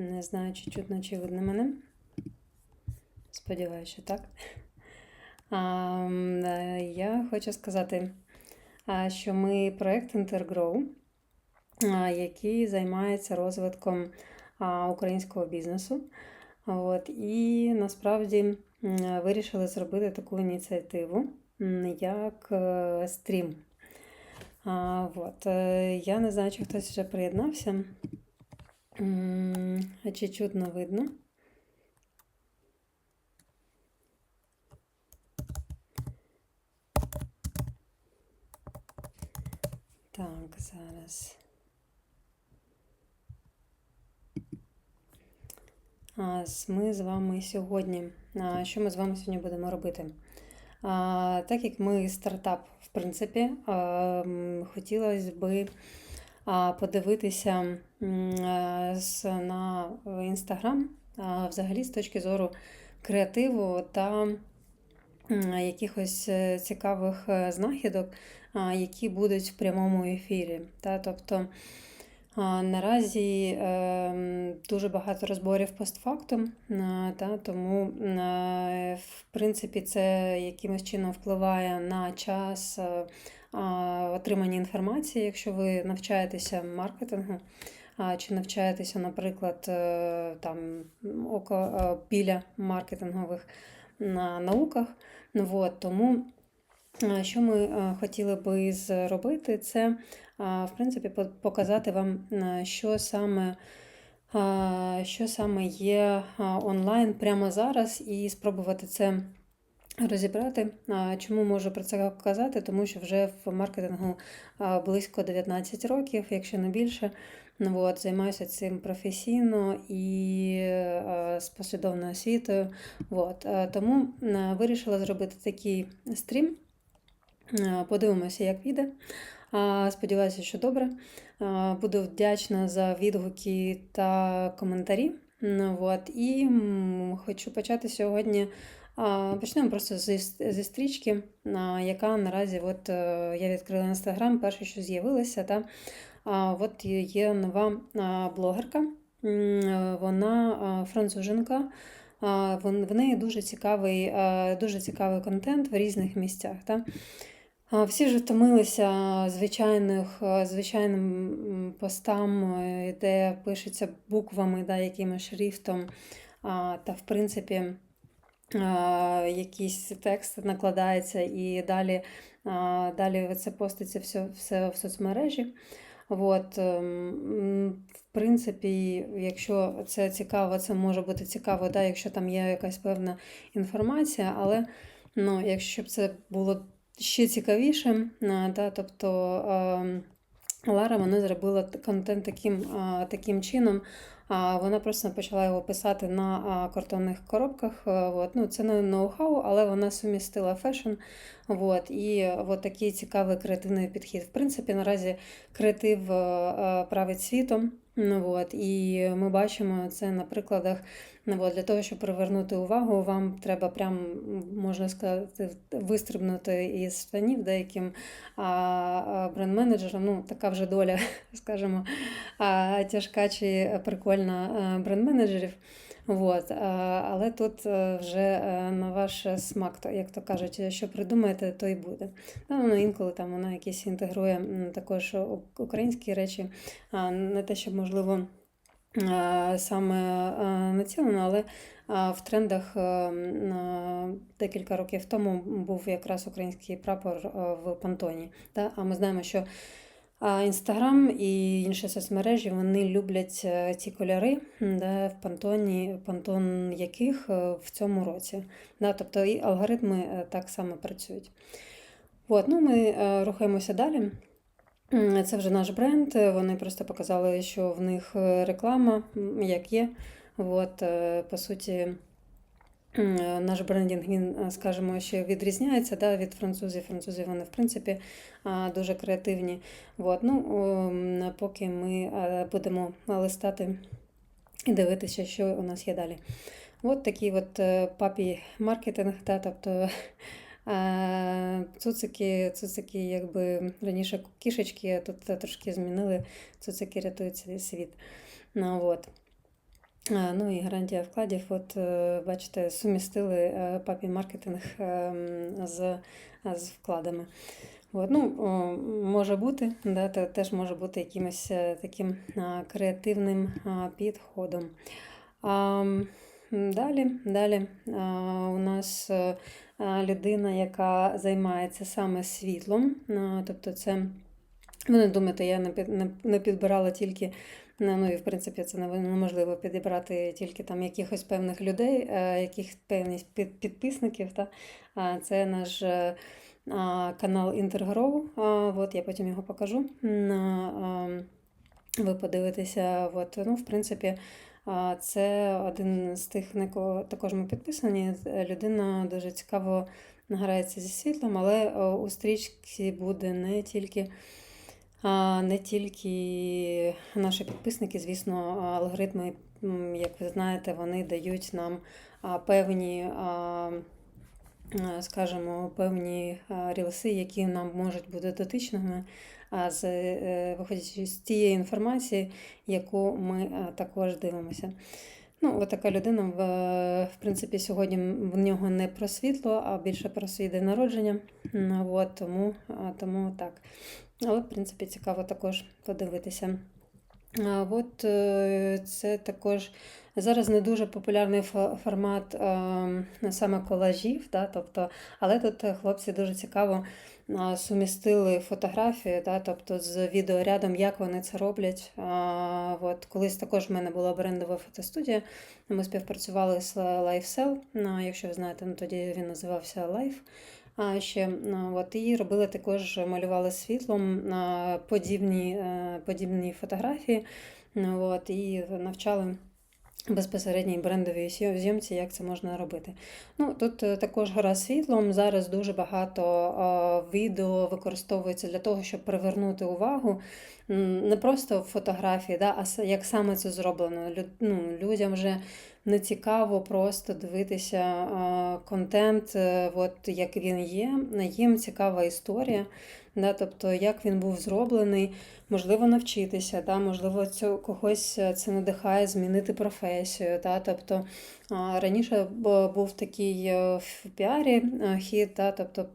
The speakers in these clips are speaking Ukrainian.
Не знаю, чи чутно, чи видно мене. Сподіваюся, так. А, е, я хочу сказати, що ми проєкт Intergrow, який займається розвитком українського бізнесу. От, і насправді вирішили зробити таку ініціативу, як е, стрім. От, е, я не знаю, чи хтось вже приєднався. А чи чутно видно? Так, зараз. А, Ми з вами сьогодні. Що ми з вами сьогодні будемо робити? Так як ми стартап, в принципі, хотілося би подивитися е, на Інстаграм, взагалі з точки зору креативу та якихось е, цікавих е, знахідок, які будуть в прямому ефірі. Тобто наразі е, дуже багато розборів постфактум, та? тому в принципі це якимось чином впливає на час е, отримання інформації, якщо ви навчаєтеся маркетингу. Чи навчаєтеся, наприклад, е, там око е, біля маркетингових науках. Ну, от, тому що ми хотіли би зробити, це в принципі показати вам, що саме, що саме є онлайн прямо зараз, і спробувати це розібрати. Чому можу про це казати? Тому що вже в маркетингу близько 19 років, якщо не більше. Ну, от, займаюся цим професійно і з послідовною освітою. От, тому вирішила зробити такий стрім. Подивимося, як піде. Сподіваюся, що добре. Буду вдячна за відгуки та коментарі. Ну, от. І хочу почати сьогодні. Почнемо просто зі, стрічки, яка наразі от, е, я відкрила інстаграм, перше, що з'явилося. Та, от є- нова блогерка. Вона француженка. В неї дуже цікавий, дуже цікавий контент в різних місцях. Та? Всі ж втомилися звичайних, е, звичайним постам, е, де пишеться буквами, да, якимось шрифтом, та в принципі а, якийсь текст накладається і далі, далі це поститься все, все в соцмережі. От, ем, в принципі, якщо це цікаво, це може бути цікаво, да, якщо там є якась певна інформація, але ну, якщо б це було ще цікавіше, да, тобто Лара вона зробила контент таким, таким чином. Вона просто почала його писати на картонних коробках. От. Ну, це не ноу-хау, але вона сумістила фешн. От. І от такий цікавий креативний підхід. В принципі, наразі креатив править світом. Ну, от. І ми бачимо це на прикладах. Ну, от. Для того, щоб привернути увагу, вам треба прям, можна сказати, вистрибнути із штанів деяким а, бренд-менеджером. Ну, така вже доля, скажімо, а, тяжка чи прикольна а, бренд-менеджерів. От, а, але тут е, вже е, на ваш смак, як то кажуть, що придумаєте, то і буде. Ну, інколи там вона якісь інтегрує також українські речі, а, не те, щоб можливо саме націлено, але в трендах е, декілька років тому був якраз український прапор в Пантоні. А ми знаємо, що Інстаграм і інші соцмережі вони люблять е, ці кольори, да, в пантоні, пантон яких е, в цьому році. Да, тобто і алгоритми е, так само працюють. От, ну, ми рухаємося далі. Це вже наш бренд. Вони просто показали, що в них реклама, як є. От, по суті, наш брендінг, він, е, скажімо, ще відрізняється да, від французів. Французи вони, в принципі, дуже креативні. От, ну, поки ми е, будемо листати і дивитися, що у нас є далі. От такий от е, папі маркетинг, та, тобто цуцики, цуцики, якби раніше кішечки, а тут трошки змінили, цуцики рятують світ. Ну, от. А, Ну і гарантія вкладів. От е, бачите, сумістили е, папі маркетинг з, з вкладами. От, ну, може бути, да, теж може бути якимось е, таким креативним підходом. А, далі, далі у нас е, людина, яка займається саме світлом. Тобто це, ви не думайте, я не підбирала тільки, ну ну, і в принципі це неможливо підібрати тільки там якихось певних людей, е, якихось певних підписників. Та? Це наш. е, канал Інтергроу. От я потім його покажу. Ви подивитеся. От, ну, в принципі, це один з тих, на кого також ми підписані. Людина дуже цікаво грається зі світлом, але у стрічці буде не тільки. Не тільки наші підписники, звісно, алгоритми, як ви знаєте, вони дають нам певні скажімо, певні рілси, які нам можуть бути дотичними, а з е, виходячи з тієї інформації, яку ми також дивимося. Ну, от така людина, в, в принципі, сьогодні в нього не про світло, а більше про свій день народження. Ну, От, тому, тому так. Але, в принципі, цікаво також подивитися. А, От е, це також зараз не дуже популярний формат саме колажів, да, тобто, але тут хлопці дуже цікаво сумістили фотографії, да, тобто з відеорядом, як вони це роблять. От, колись також в мене була брендова фотостудія. Ми співпрацювали з LifeSell, ну, якщо ви знаєте, ну, тоді він називався Life. Ще от, і робили також, малювали світлом подібні, е, подібні фотографії. Ну, от, і навчали безпосередній брендовій зйомці, як це можна робити. Ну, тут е, також гра світлом. Зараз дуже багато відео використовується для того, щоб привернути увагу. Не просто фотографії, да, а як саме це зроблено. Ну, людям вже не цікаво просто дивитися контент, е, от як він є. Їм цікава історія, да, тобто як він був зроблений, можливо, навчитися, да, можливо, цього когось е, це надихає змінити професію. Да, тобто раніше був такий е, в піарі хід, да, тобто,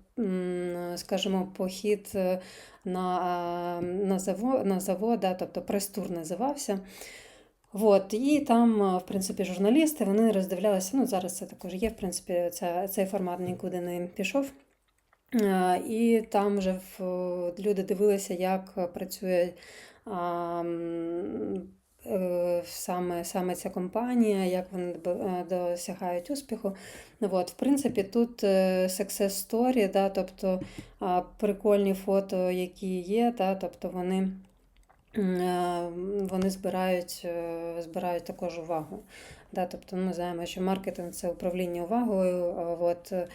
скажімо, похід на, на, завод, на завод, да, тобто прес-тур називався. От, і там, в принципі, журналісти вони роздивлялися. Ну, зараз це також є, в принципі, ця, цей формат нікуди не пішов. І там вже люди дивилися, як працює а, е, саме, саме ця компанія, як вони е, досягають успіху. От, в принципі, тут е, success story, да, тобто прикольні фото, які є, да, тобто вони. Е, Вони збирають, е, збирають також увагу. Да, тобто ми знаємо, що маркетинг це управління увагою. От, е,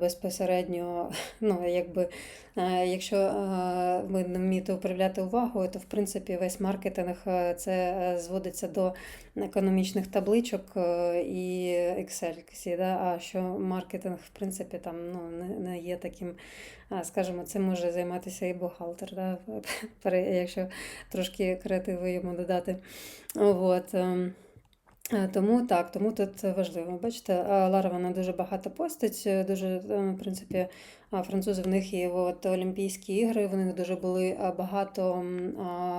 безпосередньо, ну, якби, е, якщо е, ви не вмієте управляти увагою, то в принципі весь маркетинг е, це зводиться до економічних табличок і Excel. Да? А що маркетинг, в принципі, там ну, не, є таким, скажімо, цим може займатися і бухгалтер, да? якщо трошки креативу йому додати. От. Е, Тому так, тому тут важливо. Бачите, Лара вона дуже багато постить, е, дуже, е, в принципі, французи в них і от Олімпійські ігри, в них дуже були багато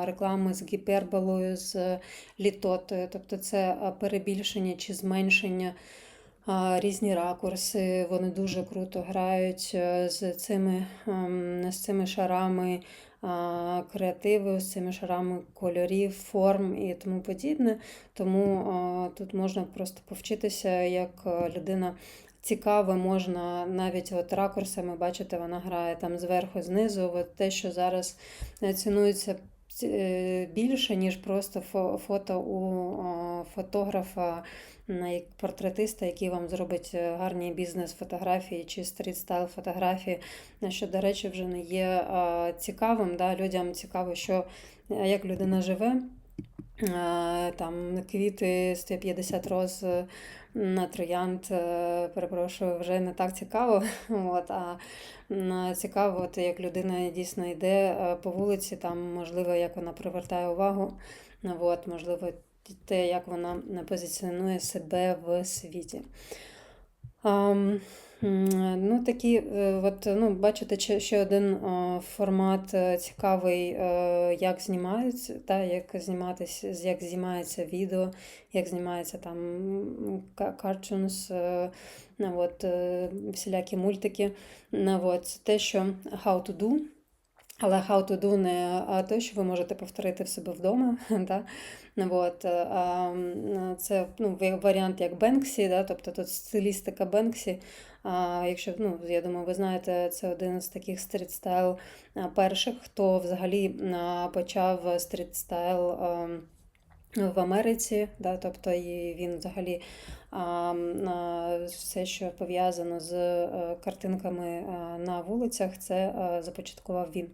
реклами з гіперболою, з е, літотою, тобто це перебільшення чи зменшення. Різні ракурси, вони дуже круто грають е, з цими, ем, з цими шарами креативу, з цими шарами кольорів, форм і тому подібне. Тому тут можна просто повчитися, як е, людина цікаво можна навіть от ракурсами, бачите, вона грає там зверху, знизу. От те, що зараз е, цінується більше, ніж просто фо- фото у фотографа, м, портретиста, який вам зробить е, гарні бізнес-фотографії чи стріт-стайл фотографії, що, до речі, вже не є цікавим. Да? Людям цікаво, що е, як людина живе. Е, Там квіти 150 роз е, на троянд, е, перепрошую, вже не так цікаво. От, а цікаво, от, як людина дійсно йде по вулиці, там, можливо, як вона привертає увагу. От, можливо, те, як вона позиціонує себе в світі. Ну, такі, е, от, ну, бачите, ще один формат е, цікавий, е, як знімаються, та, як зніматися, як знімається відео, як знімається там cartoons, всілякі мультики. От, те, що how to do. Але how to do не те, що ви можете повторити в себе вдома. Да? От, е, це ну, варіант як Бенксі, да? тобто тут стилістика Бенксі. А, якщо, ну, я думаю, ви знаєте, це один з таких стрітстайл перших, хто взагалі почав стрітстайл а, в Америці, да? тобто і він взагалі все, що пов'язано з е, картинками на вулицях, це е, започаткував він.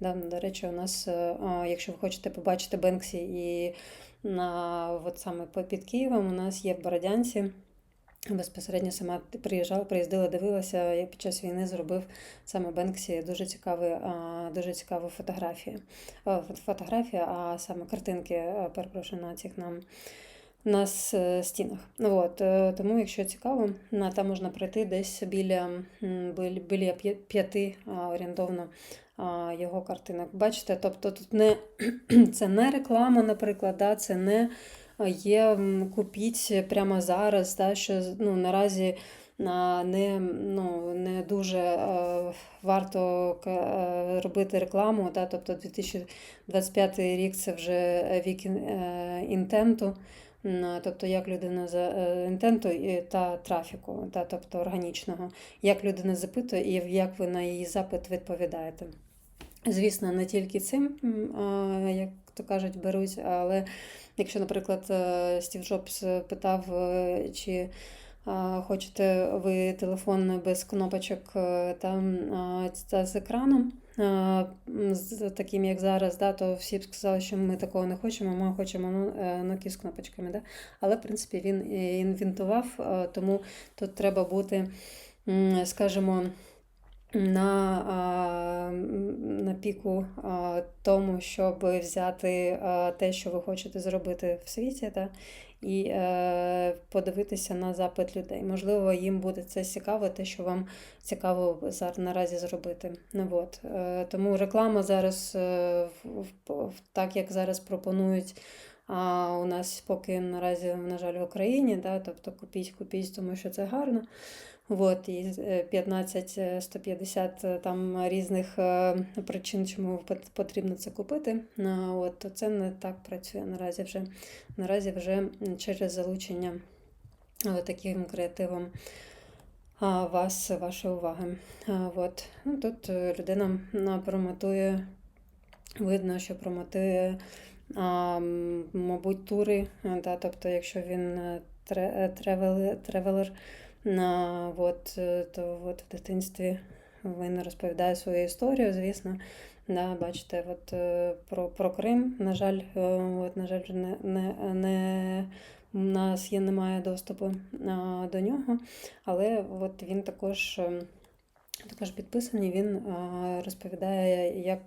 Да, до речі, у нас, е, якщо ви хочете побачити Бенксі і на, от саме під Києвом, у нас є в Бородянці. Безпосередньо сама приїжджала, приїздила, дивилася. Я під час війни зробив саме Бенксі дуже цікаві, дуже цікаві фотографії. А, Фотографія, а саме картинки, а, перепрошую, на цих нам на е, стінах. Ну, От, е, тому, якщо цікаво, там можна пройти десь біля, біля, п'яти орієнтовно його картинок. Бачите, тобто тут не, це не реклама, наприклад, да, це не є купіть прямо зараз, да, що ну, наразі не, ну, не дуже е, варто е, робити рекламу. Да, тобто 2025 рік це вже вік е, інтенту. Тобто, як людина за е, інтенту та трафіку, та, тобто органічного, як людина запитує і як ви на її запит відповідаєте. Звісно, не тільки цим, як то кажуть, беруть, але якщо, наприклад, е, Стів Джобс питав, е, чи хочете ви телефон без кнопочок е, там та з екраном, з таким, як зараз, да, то всі б сказали, що ми такого не хочемо, ми хочемо ну, е, Nokia з кнопочками. Да? Але, в принципі, він інвентував, е, тому тут треба бути, скажімо, на, на піку тому, щоб взяти те, що ви хочете зробити в світі, та, і е, подивитися на запит людей. Можливо, їм буде це цікаво, те, що вам цікаво зараз наразі зробити. Ну, от. Е, тому реклама зараз, е, так як зараз пропонують. А у нас поки наразі, на жаль, в Україні, да, тобто купіть, купіть, тому що це гарно. От, і е, 15, е, 150 е, там різних причин, чому потрібно це купити. От, то це не так працює наразі вже. Наразі вже через залучення таким креативом вас, вашої уваги. От. Ну, тут е, людина промотує, видно, що промотує, мабуть, тури. е, тобто, якщо він е, тревелер, на, от, е, то от в дитинстві він розповідає свою історію, звісно. Да, бачите, от, е, про, про Крим, на жаль, е, от, на жаль, не, не, не, у нас є, немає доступу а, до нього, але от він також, е, також підписаний, він а, розповідає, як,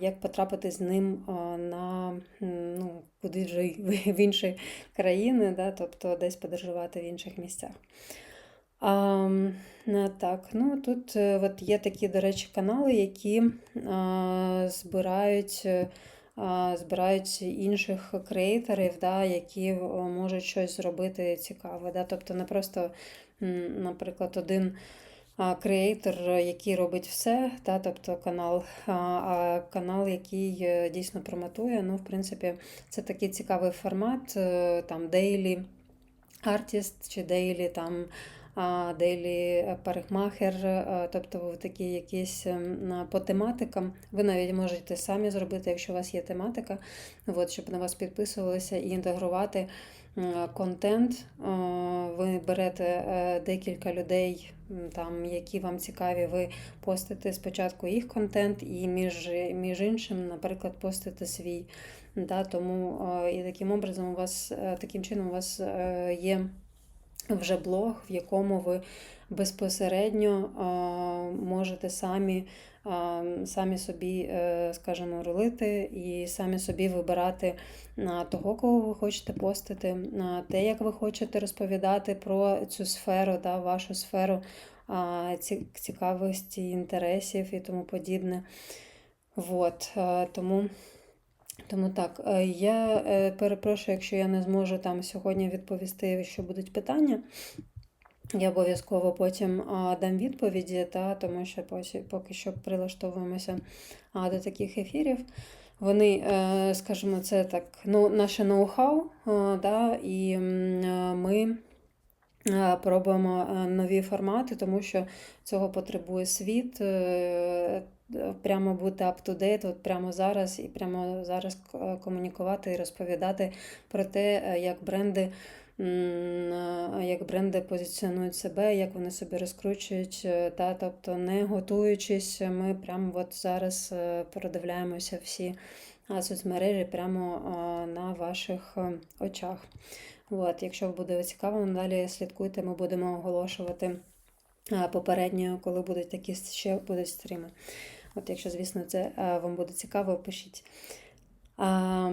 як потрапити з ним на ну, куди вже в інші країни, да, тобто десь подорожувати в інших місцях. А, е, так, ну тут е, от є такі, до речі, канали, які а, збирають, е, а, збирають інших креаторів, да, які можуть щось зробити цікаве. Да? Тобто не просто, наприклад, один креатор, який робить все, да? тобто канал, а, канал, який е, дійсно промотує. Ну, в принципі, це такий цікавий формат, е, там дейлі артіст чи дейлі там. Дейлі парикмахер, тобто такі якісь ем, по тематикам. Ви навіть можете самі зробити, якщо у вас є тематика, от, щоб на вас підписувалися і інтегрувати контент. Ви берете е, декілька людей, там, які вам цікаві, ви постите спочатку їх контент, і між, між іншим, наприклад, постите свій. Да, тому е, і таким образом у вас е, таким чином у вас е, є вже блог, в якому ви безпосередньо е, можете самі самі собі, е, скажімо, рулити і самі собі вибирати а, того, кого ви хочете постити, а, те, як ви хочете розповідати про цю сферу, да, вашу сферу цікавості, інтересів і тому подібне. Вот, е, тому. Тому так, е, я перепрошую, якщо я не зможу там сьогодні відповісти, що будуть питання. Я обов'язково потім дам відповіді, та, тому що поки, що прилаштовуємося до таких ефірів. Вони, е, скажімо, це так, ну, наше ноу-хау, а, да, і е, ми е, пробуємо е, нові формати, тому що цього потребує світ. е, Прямо бути up-to-date, от прямо зараз, і прямо зараз комунікувати і розповідати про те, е, як бренди е, як бренди позиціонують себе, як вони себе розкручують, е, та, тобто не готуючись, ми прямо от зараз е, продивляємося всі соцмережі прямо на ваших е, очах. От, якщо буде цікаво, надалі слідкуйте, ми будемо оголошувати попередньо, коли будуть такі ще будуть стріми. От, якщо, звісно, це вам буде цікаво, пишіть. А,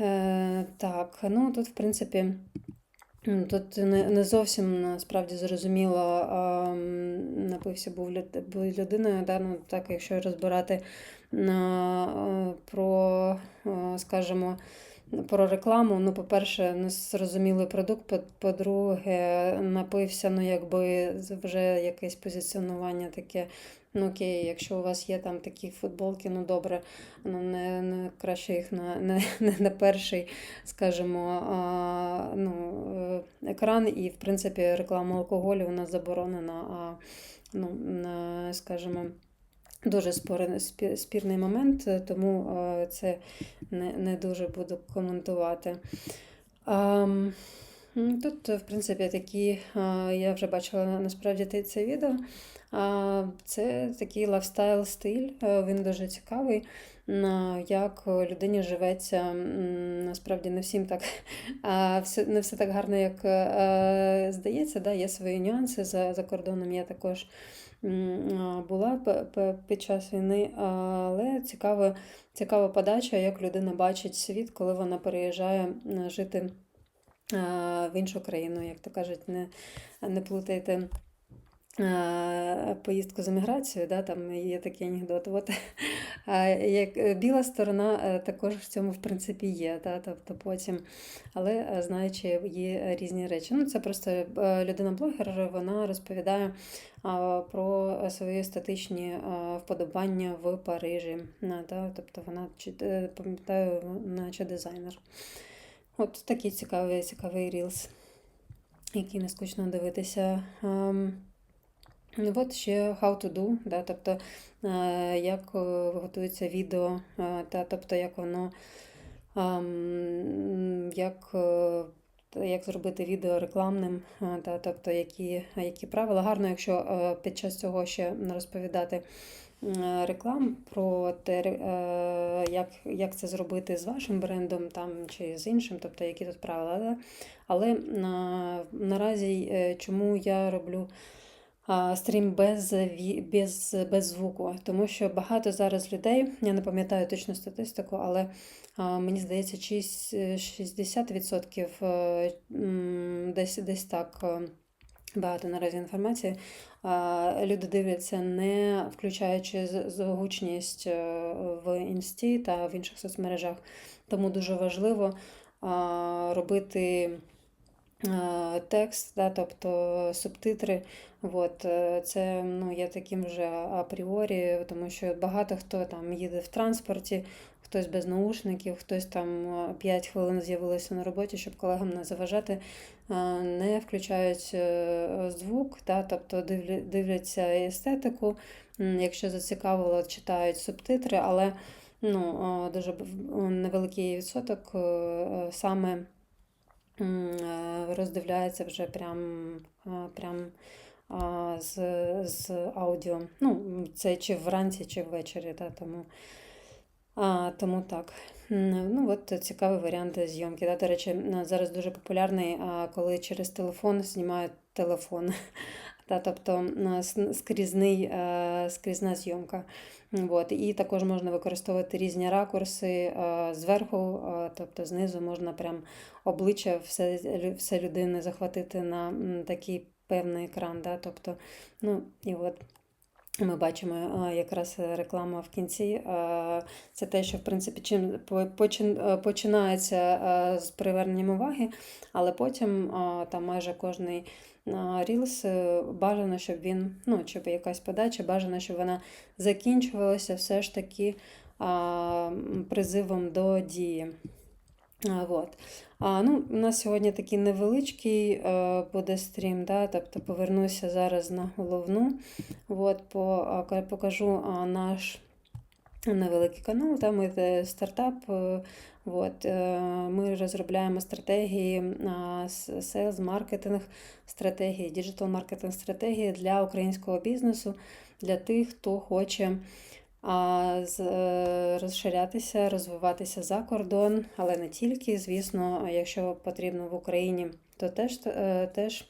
е, так, ну тут, в принципі. Тут не, не зовсім насправді зрозуміло, напився був людиною, да, ну, так, якщо розбирати е, про, е, скажімо, про рекламу, ну, по-перше, незрозумілий продукт, по- по-друге, напився, ну, якби вже якесь позиціонування таке. Ну окей, якщо у вас є там такі футболки, ну добре, ну не, не краще їх на, не, не на перший скажімо, екран, і, в принципі, реклама алкоголю у нас заборонена, а, ну, скажімо, дуже спірний момент, тому це не, не дуже буду коментувати. Ам, Тут, в принципі, такі, я вже бачила насправді це відео. Це такий лайфстайл-стиль, е, він дуже цікавий. Як людині живеться, насправді не всім так, не все так гарно, як е, здається. Да? Є свої нюанси за, за кордоном. Я також була під час війни, але цікава, цікава подача, як людина бачить світ, коли вона переїжджає жити в іншу країну, як то кажуть, не, не плутайте. А, Поїздку з еміграцією, да, там є такий анекдот. От, як е, біла сторона е, також в цьому в принципі є, да, тобто потім, але е, знаючи, є різні речі. Ну, це просто е, людина-блогер, вона розповідає про свої естетичні вподобання в Парижі. Да, тобто вона, е, пам'ятаю, наче дизайнер. От такий цікавий, цікавий рілс, який не скучно дивитися. Ну, От ще how to do, да, тобто е, як е, готується відео, е, та, тобто як воно, як, е, як зробити відео рекламним, е, та, тобто які, які правила. Гарно, якщо е, під час цього ще розповідати реклам про те, е, як, як це зробити з вашим брендом там, чи з іншим, тобто які тут правила. да. Але на, наразі е, чому я роблю стрім без, без, без звуку, тому що багато зараз людей, я не пам'ятаю точну статистику, але мені здається, чи с- 60% е, десь, десь так. е, Багато наразі інформації. Люди дивляться, не включаючи звучність е, в інсті та в інших соцмережах. Тому дуже важливо робити е, текст, да, тобто субтитри. От, е, це ну, є таким вже апріорі, тому що багато хто там їде в транспорті, хтось без наушників, хтось там 5 хвилин з'явилося на роботі, щоб колегам не заважати, е, не включають е, звук, да, тобто дивляться естетику. Якщо зацікавило, читають субтитри, але ну, е, дуже невеликий відсоток е, е, саме е, роздивляється вже прям, е, прям з, з аудіо. Ну, це чи вранці, чи ввечері, та, тому, а, тому так. Ну, от цікавий варіант зйомки. Да? До речі, зараз дуже популярний, коли через телефон знімають телефон. Та, тобто скрізний, е, скрізна зйомка. От. І також можна використовувати різні ракурси е, зверху, е, тобто знизу можна прям обличчя все, все людини захватити на такий певний екран. Та, Тобто, ну, і от ми бачимо е, якраз реклама в кінці. е, Це те, що в принципі чим е, починається з приверненням уваги, але потім там майже кожний рілс бажано, щоб він, ну, щоб якась подача, бажано, щоб вона закінчувалася все ж таки призивом до дії. Вот. А, ну, у нас сьогодні такий невеличкий е, буде стрім, да, тобто повернуся зараз на головну. От, по, покажу наш невеликий канал, там ми стартап. е, От, е, ми розробляємо стратегії, sales, маркетинг, стратегії, діджитал маркетинг стратегії для українського бізнесу, для тих, хто хоче розширятися, розвиватися за кордон, але не тільки. Звісно, якщо потрібно в Україні, то теж, е, теж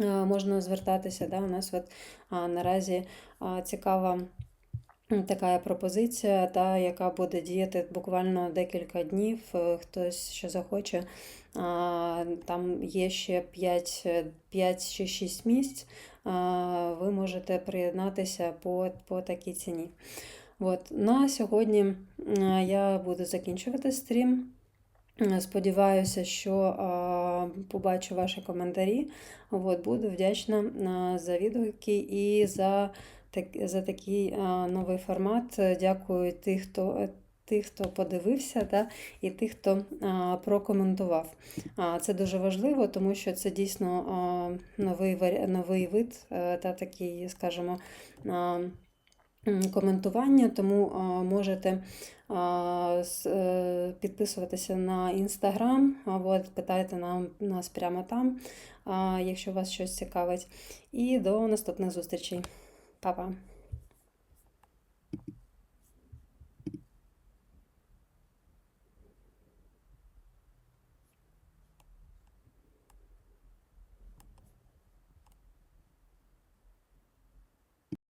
е, можна звертатися. Да? У нас от, наразі цікава така пропозиція, та, яка буде діяти буквально декілька днів. Е, Хтось що захоче. Там є ще 5, 5 чи 6 місць. Ви можете приєднатися по, по такій ціні. От, на сьогодні я буду закінчувати стрім. Сподіваюся, що побачу ваші коментарі. От, буду вдячна за відгуки і за, за такий новий формат. Дякую тих, хто, тих, хто подивився, та, і тих, хто а, прокоментував. А, це дуже важливо, тому що це дійсно а, новий, новий вид е, та такий, скажімо, а, коментування, тому а, можете а, е, підписуватися на інстаграм, або питайте нам, нас прямо там, а, якщо вас щось цікавить. І до наступних зустрічей. Па-па!